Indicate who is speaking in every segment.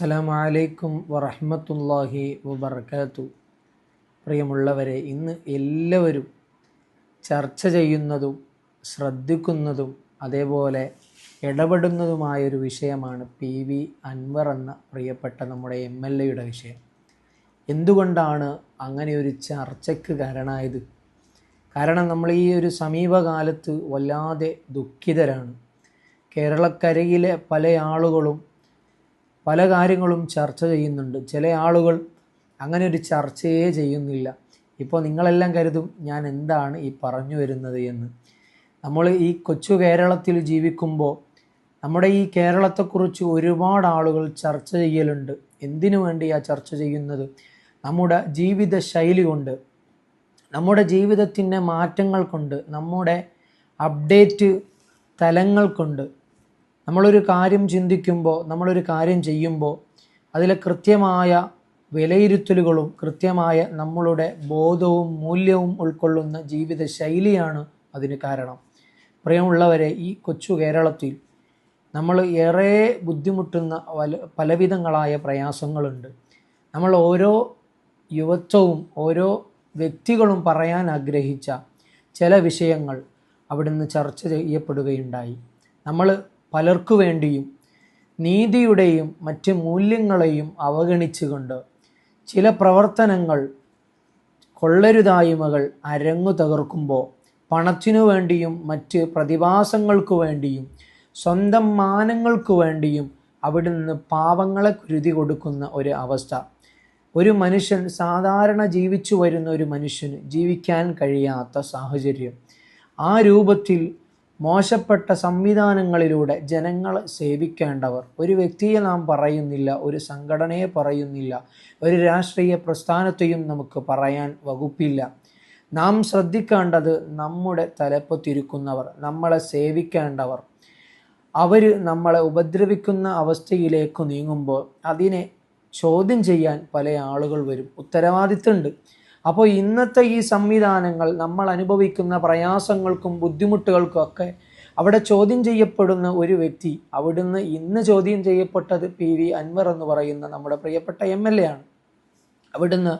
Speaker 1: അസ്സലാമു അലൈക്കും വറഹ്മത്തുള്ളാഹി വബർക്കാത്തു പ്രിയമുള്ളവരെ ഇന്ന് എല്ലാവരും ചർച്ച ചെയ്യുന്നതും ശ്രദ്ധിക്കുന്നതും അതേപോലെ ഇടപെടുന്നതുമായൊരു വിഷയമാണ് പി വി അൻവർ എന്ന പ്രിയപ്പെട്ട നമ്മുടെ എം എൽ എയുടെ വിഷയം. എന്തുകൊണ്ടാണ് അങ്ങനെ ഒരു ചർച്ചയ്ക്ക് കാരണമായത്? കാരണം നമ്മൾ ഈ ഒരു സമീപകാലത്ത് വല്ലാതെ ദുഃഖിതരാണ്. കേരളക്കരയിലെ പല ആളുകളും പല കാര്യങ്ങളും ചർച്ച ചെയ്യുന്നുണ്ട്. ചില ആളുകൾ അങ്ങനെ ഒരു ചർച്ചയേ ചെയ്യുന്നില്ല. ഇപ്പോൾ നിങ്ങളെല്ലാം കരുതും ഞാൻ എന്താണ് ഈ പറഞ്ഞു വരുന്നത് എന്ന്. നമ്മൾ ഈ കൊച്ചു കേരളത്തിൽ ജീവിക്കുമ്പോൾ നമ്മുടെ ഈ കേരളത്തെക്കുറിച്ച് ഒരുപാട് ആളുകൾ ചർച്ച ചെയ്യലുണ്ട്. എന്തിനു വേണ്ടിയാണ് ചർച്ച ചെയ്യുന്നത്? നമ്മുടെ ജീവിത ശൈലി കൊണ്ട് നമ്മുടെ ജീവിതത്തിന്റെ മാറ്റങ്ങൾ കൊണ്ട് നമ്മുടെ അപ്ഡേറ്റ് തലങ്ങൾ കൊണ്ട് നമ്മളൊരു കാര്യം ചിന്തിക്കുമ്പോൾ നമ്മളൊരു കാര്യം ചെയ്യുമ്പോൾ അതിലെ കൃത്യമായ വിലയിരുത്തലുകളും കൃത്യമായ നമ്മളുടെ ബോധവും മൂല്യവും ഉൾക്കൊള്ളുന്ന ജീവിത ശൈലിയാണ് അതിന് കാരണം. പ്രിയമുള്ളവരെ ഈ കൊച്ചു കേരളത്തിൽ നമ്മൾ ഏറെ ബുദ്ധിമുട്ടുന്ന വല പലവിധങ്ങളായ പ്രയാസങ്ങളുണ്ട്. നമ്മൾ ഓരോ യുവത്വവും ഓരോ വ്യക്തികളും പറയാൻ ആഗ്രഹിച്ച ചില വിഷയങ്ങൾ അവിടുന്ന് ചർച്ച ചെയ്യപ്പെടുകയുണ്ടായി. നമ്മൾ പലർക്കു വേണ്ടിയും നീതിയുടെയും മറ്റ് മൂല്യങ്ങളെയും അവഗണിച്ചുകൊണ്ട് ചില പ്രവർത്തനങ്ങൾ കൊള്ളരുതായ്മകൾ അരങ്ങു തകർക്കുമ്പോൾ പണത്തിനു വേണ്ടിയും മറ്റ് പ്രതിഭാസങ്ങൾക്കു വേണ്ടിയും സ്വന്തം മാനങ്ങൾക്കു വേണ്ടിയും അവിടെ നിന്ന് പാവങ്ങളെ കുരുതി കൊടുക്കുന്ന ഒരു അവസ്ഥ. ഒരു മനുഷ്യൻ സാധാരണ ജീവിച്ചു വരുന്ന ഒരു മനുഷ്യന് ജീവിക്കാൻ കഴിയാത്ത സാഹചര്യം. ആ രൂപത്തിൽ മോശപ്പെട്ട സംവിധാനങ്ങളിലൂടെ ജനങ്ങളെ സേവിക്കേണ്ടവർ. ഒരു വ്യക്തിയെ നാം പറയുന്നില്ല ഒരു സംഘടനയെ പറയുന്നില്ല ഒരു രാഷ്ട്രീയ പ്രസ്ഥാനത്തെയും നമുക്ക് പറയാൻ വകുപ്പില്ല. നാം ശ്രദ്ധിക്കേണ്ടത് നമ്മുടെ തലപ്പത്തിരിക്കുന്നവർ നമ്മളെ സേവിക്കേണ്ടവർ. അവർ നമ്മളെ ഉപദ്രവിക്കുന്ന അവസ്ഥയിലേക്ക് നീങ്ങുമ്പോൾ അതിനെ ചോദ്യം ചെയ്യാൻ പല ആളുകൾ വരും. ഉത്തരവാദിത്തമുണ്ട്. അപ്പോൾ ഇന്നത്തെ ഈ സംവിധാനങ്ങൾ നമ്മൾ അനുഭവിക്കുന്ന പ്രയാസങ്ങൾക്കും ബുദ്ധിമുട്ടുകൾക്കും ഒക്കെ അവിടെ ചോദ്യം ചെയ്യപ്പെടുന്ന ഒരു വ്യക്തി അവിടുന്ന് ഇന്ന് ചോദ്യം ചെയ്യപ്പെട്ടത് പി വി അൻവർ എന്ന് പറയുന്ന നമ്മുടെ പ്രിയപ്പെട്ട എം എൽ എ ആണ്. അവിടുന്ന്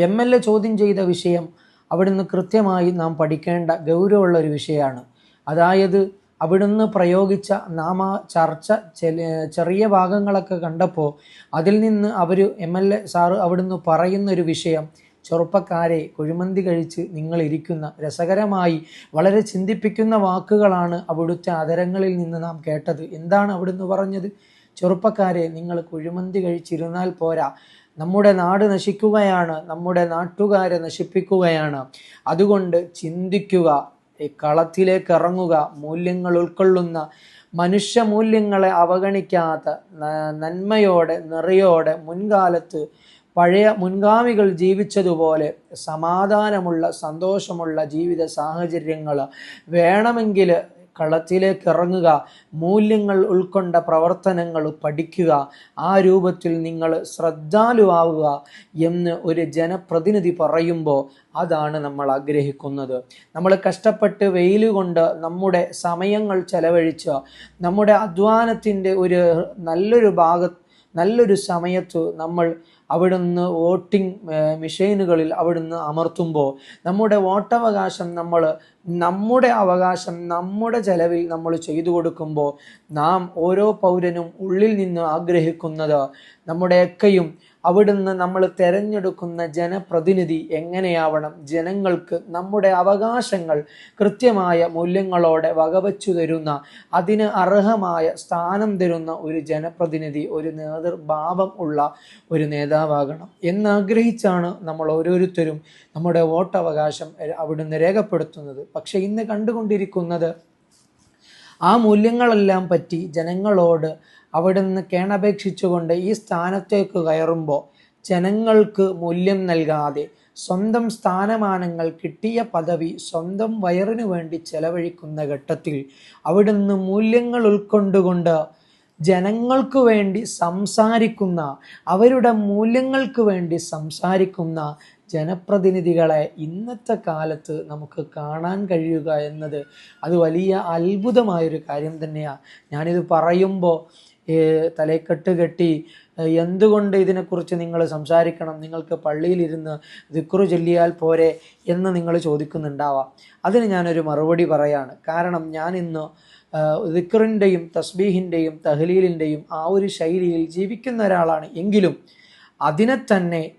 Speaker 1: എം എൽ എ ചോദ്യം ചെയ്ത വിഷയം അവിടുന്ന് കൃത്യമായി നാം പഠിക്കേണ്ട ഗൗരവമുള്ള ഒരു വിഷയമാണ്. അതായത് അവിടുന്ന് പ്രയോഗിച്ച നാമ ചർച്ച ചെറിയ ഭാഗങ്ങളൊക്കെ കണ്ടപ്പോൾ അതിൽ നിന്ന് അവർ എം എൽ എ സാറ് അവിടുന്ന് പറയുന്ന ഒരു വിഷയം ചെറുപ്പക്കാരെ കുഴിമന്തി കഴിച്ച് നിങ്ങൾ ഇരിക്കുന്ന രസകരമായി വളരെ ചിന്തിപ്പിക്കുന്ന വാക്കുകളാണ് അവിടുത്തെ അതരങ്ങളിൽ നിന്ന് നാം കേട്ടത്. എന്താണ് അവിടുന്ന് പറഞ്ഞത്? ചെറുപ്പക്കാരെ നിങ്ങൾ കുഴിമന്തി കഴിച്ചിരുന്നാൽ പോരാ. നമ്മുടെ നാട് നശിക്കുകയാണ് നമ്മുടെ നാട്ടുകാരെ നശിപ്പിക്കുകയാണ്. അതുകൊണ്ട് ചിന്തിക്കുക കളത്തിലേക്ക് ഇറങ്ങുക മൂല്യങ്ങൾ ഉൾക്കൊള്ളുന്ന മനുഷ്യ മൂല്യങ്ങളെ അവഗണിക്കാത്ത നന്മയോടെ നിറയോടെ മുൻകാലത്ത് പഴയ മുൻഗാമികൾ ജീവിച്ചതുപോലെ സമാധാനമുള്ള സന്തോഷമുള്ള ജീവിത സാഹചര്യങ്ങൾ വേണമെങ്കിൽ കളത്തിലേക്ക് ഇറങ്ങുക മൂല്യങ്ങൾ ഉൾക്കൊണ്ട പ്രവർത്തനങ്ങൾ പഠിക്കുക ആ രൂപത്തിൽ നിങ്ങൾ ശ്രദ്ധാലുവാവുക എന്ന് ഒരു ജനപ്രതിനിധി പറയുമ്പോൾ അതാണ് നമ്മൾ ആഗ്രഹിക്കുന്നത്. നമ്മൾ കഷ്ടപ്പെട്ട് വെയിൽ കൊണ്ട് നമ്മുടെ സമയങ്ങൾ ചെലവഴിച്ച് നമ്മുടെ അധ്വാനത്തിന്റെ ഒരു നല്ലൊരു ഭാഗ നല്ലൊരു സമയത്ത് നമ്മൾ അവിടുന്ന് വോട്ടിംഗ് മെഷീനുകളിൽ അവിടുന്ന് അമർത്തുമ്പോൾ നമ്മുടെ വോട്ടവകാശം നമ്മൾ നമ്മുടെ അവകാശം നമ്മുടെ ചെലവിൽ നമ്മൾ ചെയ്തു കൊടുക്കുമ്പോൾ നാം ഓരോ പൗരനും ഉള്ളിൽ നിന്ന് ആഗ്രഹിക്കുന്നത് നമ്മുടെയൊക്കെയും അവിടുന്ന് നമ്മൾ തെരഞ്ഞെടുക്കുന്ന ജനപ്രതിനിധി എങ്ങനെയാവണം? ജനങ്ങൾക്ക് നമ്മുടെ അവകാശങ്ങൾ കൃത്യമായ മൂല്യങ്ങളോടെ വകവച്ചു തരുന്ന അതിന് അർഹമായ സ്ഥാനം തരുന്ന ഒരു ജനപ്രതിനിധി ഒരു നേതൃഭാവം ഉള്ള ഒരു നേതാവാകണം. എന്നാഗ്രഹിച്ചാണ് നമ്മൾ ഓരോരുത്തരും നമ്മുടെ വോട്ടവകാശം അവിടുന്ന് രേഖപ്പെടുത്തുന്നത്. പക്ഷെ ഇന്ന് കണ്ടുകൊണ്ടിരിക്കുന്നത് ആ മൂല്യങ്ങളെല്ലാം പറ്റി ജനങ്ങളോട് അവിടുന്ന് കേണപേക്ഷിച്ചുകൊണ്ട് ഈ സ്ഥാനത്തേക്ക് കയറുമ്പോൾ ജനങ്ങൾക്ക് മൂല്യം നൽകാതെ സ്വന്തം സ്ഥാനമാനങ്ങൾ കിട്ടിയ പദവി സ്വന്തം വയറിനു വേണ്ടി ചെലവഴിക്കുന്ന ഘട്ടത്തിൽ അവിടുന്ന് മൂല്യങ്ങൾ ഉൾക്കൊണ്ടുകൊണ്ട് ജനങ്ങൾക്ക് വേണ്ടി സംസാരിക്കുന്ന അവരുടെ മൂല്യങ്ങൾക്ക് വേണ്ടി സംസാരിക്കുന്ന ജനപ്രതിനിധികളെ ഇന്നത്തെ കാലത്ത് നമുക്ക് കാണാൻ കഴിയുക എന്നത് അത് വലിയ അത്ഭുതമായൊരു കാര്യം തന്നെയാണ് ഞാനിത് പറയുമ്പോൾ തലക്കെട്ട് കെട്ടി എന്തുകൊണ്ട് ഇതിനെക്കുറിച്ച് നിങ്ങൾ സംസാരിക്കണം? നിങ്ങൾക്ക് പള്ളിയിലിരുന്ന് ദിക്റു ചൊല്ലിയാൽ പോരെ എന്ന് നിങ്ങൾ ചോദിക്കുന്നുണ്ടാവാം. അതിന് ഞാനൊരു മറുപടി പറയാണ്. കാരണം ഞാൻ ഇന്ന് ദിക്റിന്റെയും തസ്ബീഹിന്റെയും തഹ്ലീലിന്റെയും ആ ഒരു ശൈലിയിൽ ജീവിക്കുന്ന ഒരാളാണ്. എങ്കിലും അതിനെ തന്നെ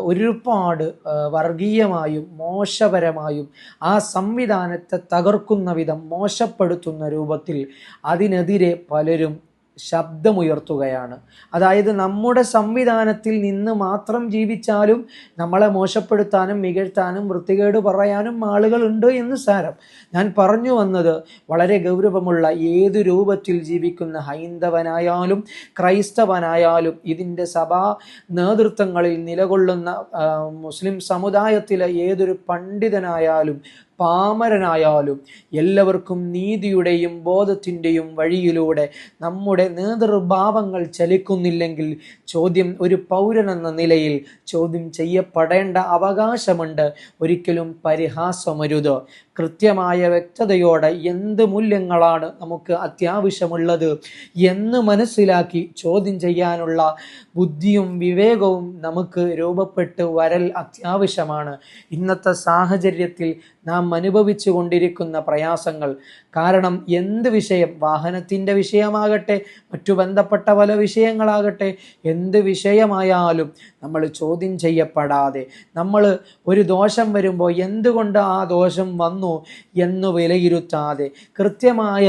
Speaker 1: ഒരുപാട് വർഗീയമായും മോശപരമായും ആ സംവിധാനത്തെ തകർക്കുന്ന വിധം മോശപ്പെടുത്തുന്ന രൂപത്തിൽ അതിനെതിരെ പലരും ശബ്ദമുയർത്തുകയാണ്. അതായത് നമ്മുടെ സംവിധാനത്തിൽ നിന്ന് മാത്രം ജീവിച്ചാലും നമ്മളെ മോശപ്പെടുത്താനും മികഴ്ത്താനും വൃത്തികേട് പറയാനും ആളുകളുണ്ട് എന്ന് സാരം. ഞാൻ പറഞ്ഞു വന്നത് വളരെ ഗൗരവമുള്ള ഏത് രൂപത്തിൽ ജീവിക്കുന്ന ഹൈന്ദവനായാലും ക്രൈസ്തവനായാലും ഇതിന്റെ സഭാ നേതൃത്വങ്ങളിൽ നിലകൊള്ളുന്ന മുസ്ലിം സമുദായത്തിലെ ഏതൊരു പണ്ഡിതനായാലും പാമരനായാലും എല്ലാവർക്കും നീതിയുടെയും ബോധത്തിന്റെയും വഴിയിലൂടെ നമ്മുടെ നേതൃഭാവങ്ങൾ ചലിക്കുന്നില്ലെങ്കിൽ ചോദ്യം ഒരു പൗരനെന്ന നിലയിൽ ചോദ്യം ചെയ്യപ്പെടേണ്ട അവകാശമുണ്ട്. ഒരിക്കലും പരിഹാസമരുത്. കൃത്യമായ വ്യക്തതയോടെ എന്ത് മൂല്യങ്ങളാണ് നമുക്ക് അത്യാവശ്യമുള്ളത് എന്ന് മനസ്സിലാക്കി ചോദ്യം ചെയ്യാനുള്ള ബുദ്ധിയും വിവേകവും നമുക്ക് രൂപപ്പെട്ട് വരൽ അത്യാവശ്യമാണ്. ഇന്നത്തെ സാഹചര്യത്തിൽ നാം അനുഭവിച്ചു കൊണ്ടിരിക്കുന്ന പ്രയാസങ്ങൾ. കാരണം എന്ത് വിഷയം? വാഹനത്തിന്റെ വിഷയമാകട്ടെ മറ്റു ബന്ധപ്പെട്ട പല വിഷയങ്ങളാകട്ടെ എന്ത് വിഷയമായാലും നമ്മൾ ചോദ്യം ചെയ്യപ്പെടാതെ നമ്മൾ ഒരു ദോഷം വരുമ്പോൾ എന്തുകൊണ്ട് ആ ദോഷം വന്നു എന്ന് വിലയിരുത്താതെ കൃത്യമായ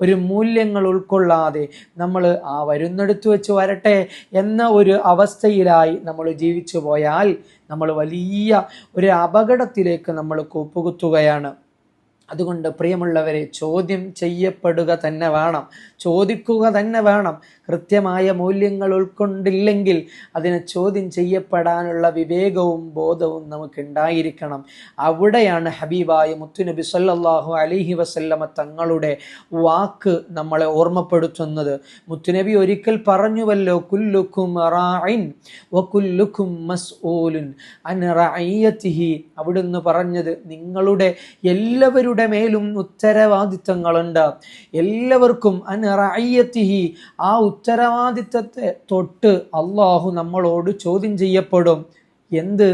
Speaker 1: ഒരു മൂല്യങ്ങൾ ഉൾക്കൊള്ളാതെ നമ്മൾ ആ വരുന്നെടുത്ത് വെച്ച് വരട്ടെ എന്ന ഒരു അവസ്ഥയിലായി നമ്മൾ ജീവിച്ചു പോയാൽ നമ്മൾ വലിയ ഒരു അപകടത്തിലേക്ക് നമ്മൾ കൂപ്പുകുത്തുകയാണ്. അതുകൊണ്ട് പ്രിയമുള്ളവരെ ചോദ്യം ചെയ്യപ്പെടുക തന്നെ വേണം. ചോദിക്കുക തന്നെ വേണം. കൃത്യമായ മൂല്യങ്ങൾ ഉൾക്കൊണ്ടില്ലെങ്കിൽ അതിനെ ചോദ്യം ചെയ്യപ്പെടാനുള്ള വിവേകവും ബോധവും നമുക്ക് ഉണ്ടായിരിക്കണം അവിടെയാണ് ഹബീബായ മുത്തുനബി സല്ലാഹു അലിഹി വസല്ലമ തങ്ങളുടെ വാക്ക് നമ്മളെ ഓർമ്മപ്പെടുത്തുന്നത്. മുത്തുനബി ഒരിക്കൽ പറഞ്ഞുവല്ലോ കുല്ലുക്കും അവിടുന്ന് പറഞ്ഞത് നിങ്ങളുടെ എല്ലാവരുടെ മേലും ഉത്തരവാദിത്തങ്ങളുണ്ട്. എല്ലാവർക്കും അൻ റഅയ്യതിഹി ആ ഉത്തരവാദിത്തത്തെ തൊട്ട് അള്ളാഹു നമ്മളോട് ചോദ്യം ചെയ്യപ്പെടും. എന്ത്?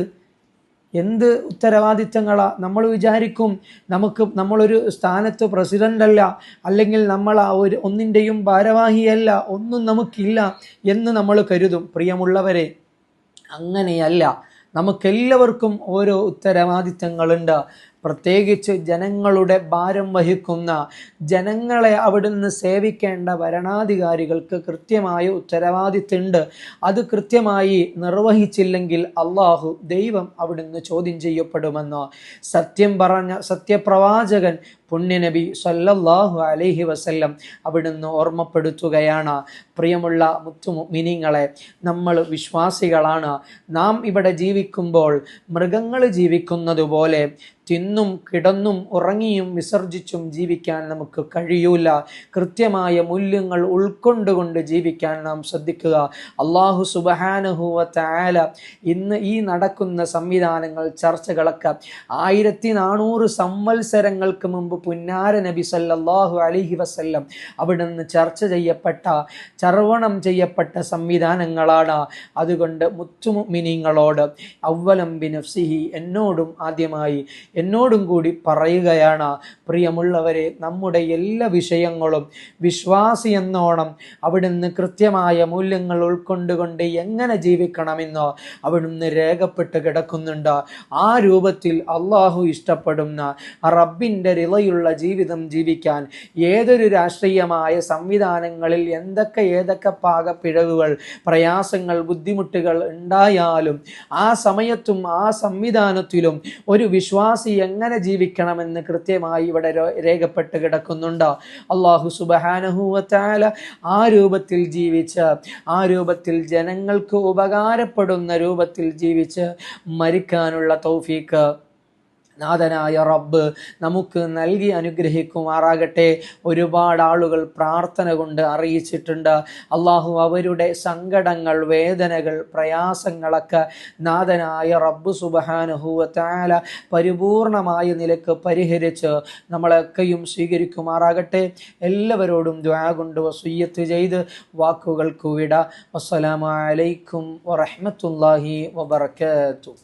Speaker 1: എന്ത് ഉത്തരവാദിത്തങ്ങളാ? നമ്മൾ വിചാരിക്കും നമുക്ക് നമ്മളൊരു സ്ഥാനത്ത് പ്രസിഡന്റല്ല അല്ല അല്ലെങ്കിൽ നമ്മൾ ആ ഒരു ഒന്നിന്റെയും ഭാരവാഹിയല്ല ഒന്നും നമുക്കില്ല എന്ന് നമ്മൾ കരുതും. പ്രിയമുള്ളവരെ അങ്ങനെയല്ല. നമുക്കെല്ലാവർക്കും ഓരോ ഉത്തരവാദിത്തങ്ങളുണ്ട്. പ്രത്യേകിച്ച് ജനങ്ങളുടെ ഭാരം വഹിക്കുന്ന ജനങ്ങളെ അവിടുന്ന് സേവിക്കേണ്ട ഭരണാധികാരികൾക്ക് കൃത്യമായ ഉത്തരവാദിത്തമുണ്ട്. അത് കൃത്യമായി നിർവഹിച്ചില്ലെങ്കിൽ അള്ളാഹു ദൈവം അവിടുന്ന് ചോദ്യം ചെയ്യപ്പെടുമെന്ന്. സത്യം പറഞ്ഞ സത്യപ്രവാചകൻ പുണ്യനബി സല്ലല്ലാഹു അലൈഹി വസല്ലം അവിടുന്ന് ഓർമ്മപ്പെടുത്തുകയാണ്. പ്രിയമുള്ള മുത്തുമിനിങ്ങളെ നമ്മൾ വിശ്വാസികളാണ്. നാം ഇവിടെ ജീവിക്കുമ്പോൾ മൃഗങ്ങൾ ജീവിക്കുന്നത് പോലെ തിന്നും കിടന്നും ഉറങ്ങിയും വിസർജിച്ചും ജീവിക്കാൻ നമുക്ക് കഴിയൂല. കൃത്യമായ മൂല്യങ്ങൾ ഉൾക്കൊണ്ടുകൊണ്ട് ജീവിക്കാൻ നാം ശ്രദ്ധിക്കുക. അള്ളാഹു സുബഹാനുഹുവ താല ഇന്ന് ഈ നടക്കുന്ന സംവിധാനങ്ങൾ ചർച്ചകളൊക്കെ ആയിരത്തി നാനൂറ് സംവത്സരങ്ങൾക്ക് മുമ്പ് പുന്നാര നബി സല്ലല്ലാഹു അലൈഹി വസല്ലം അവിടുന്ന് ചർച്ച ചെയ്യപ്പെട്ട ചർവണം ചെയ്യപ്പെട്ട സംവിധാനങ്ങളാണ്. അതുകൊണ്ട് മുത്തുമിനിങ്ങളോട് അവലം ബിനഫ്സിഹി എന്നോടും ആദ്യമായി എന്നോടും കൂടി പറയുകയാണ് പ്രിയമുള്ളവരെ നമ്മുടെ എല്ലാ വിഷയങ്ങളും വിശ്വാസി എന്നോണം അവിടുന്ന് കൃത്യമായ മൂല്യങ്ങൾ ഉൾക്കൊണ്ടുകൊണ്ട് എങ്ങനെ ജീവിക്കണമെന്നോ അവിടുന്ന് രേഖപ്പെട്ട് കിടക്കുന്നുണ്ട്. ആ രൂപത്തിൽ അള്ളാഹു ഇഷ്ടപ്പെടുന്ന റബ്ബിന്റെ റിളയുള്ള ജീവിതം ജീവിക്കാൻ ഏതൊരു രാഷ്ട്രീയമായ സംവിധാനങ്ങളിൽ എന്തൊക്കെ ഏതൊക്കെ പാകപ്പിഴവുകൾ പ്രയാസങ്ങൾ ബുദ്ധിമുട്ടുകൾ ഉണ്ടായാലും ആ സമയത്തും ആ സംവിധാനത്തിലും ഒരു വിശ്വാസി എങ്ങനെ ജീവിക്കണമെന്ന് കൃത്യമായി ഇവിടെ രേഖപ്പെട്ട് കിടക്കുന്നുണ്ട്? അള്ളാഹു സുബഹാനഹുവത്താല ആ രൂപത്തിൽ ജീവിച്ച് ആ രൂപത്തിൽ ജനങ്ങൾക്ക് ഉപകാരപ്പെടുന്ന രൂപത്തിൽ ജീവിച്ച് മരിക്കാനുള്ള തൗഫീക്ക് നാഥനായ റബ്ബ് നമുക്ക് നൽകി അനുഗ്രഹിക്കുമാറാകട്ടെ. ഒരുപാട് ആളുകൾ പ്രാർത്ഥന കൊണ്ട് അറിയിച്ചിട്ടുണ്ട്. അള്ളാഹു അവരുടെ സങ്കടങ്ങൾ വേദനകൾ പ്രയാസങ്ങളൊക്കെ നാഥനായ റബ്ബ് സുബഹാനുഹൂവത്താല പരിപൂർണമായ നിലയ്ക്ക് പരിഹരിച്ച് നമ്മളൊക്കെയും സ്വീകരിക്കുമാറാകട്ടെ. എല്ലാവരോടും ദ്വാ കൊണ്ട് വസൂയത്ത് ചെയ്ത് വാക്കുകൾക്ക് വിട. വസ്സലാമലൈക്കും വറഹമത്തല്ലാഹി വബർക്കാത്തു